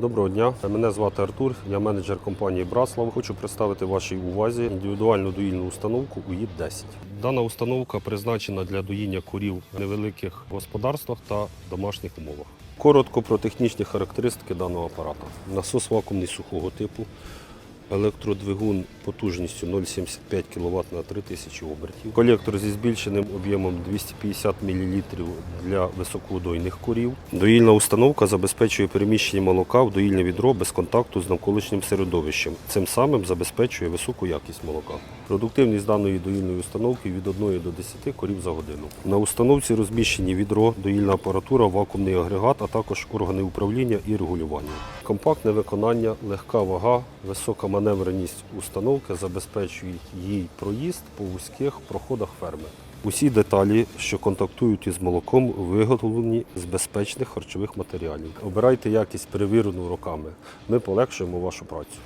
Доброго дня. Мене звати Артур, я менеджер компанії Браслав. Хочу представити вашій увазі індивідуальну доїльну установку УІД 10. Дана установка призначена для доїння корів в невеликих господарствах та домашніх умовах. Коротко про технічні характеристики даного апарата. Насос вакуумний сухого типу, електродвигун потужністю 0,75 кВт на 3000 обертів, колектор зі збільшеним об'ємом 250 мл для висоководойних корів. Доїльна установка забезпечує переміщення молока в доїльне відро без контакту з навколишнім середовищем. Цим самим забезпечує високу якість молока. Продуктивність даної доїльної установки від 1 до 10 корів за годину. На установці розміщені відро, доїльна апаратура, вакуумний агрегат, а також органи управління і регулювання. Компактне виконання, легка вага, висока маневреність установки забезпечують їй проїзд по вузьких проходах ферми. Усі деталі, що контактують із молоком, виготовлені з безпечних харчових матеріалів. Обирайте якість перевірену роками. Ми полегшуємо вашу працю.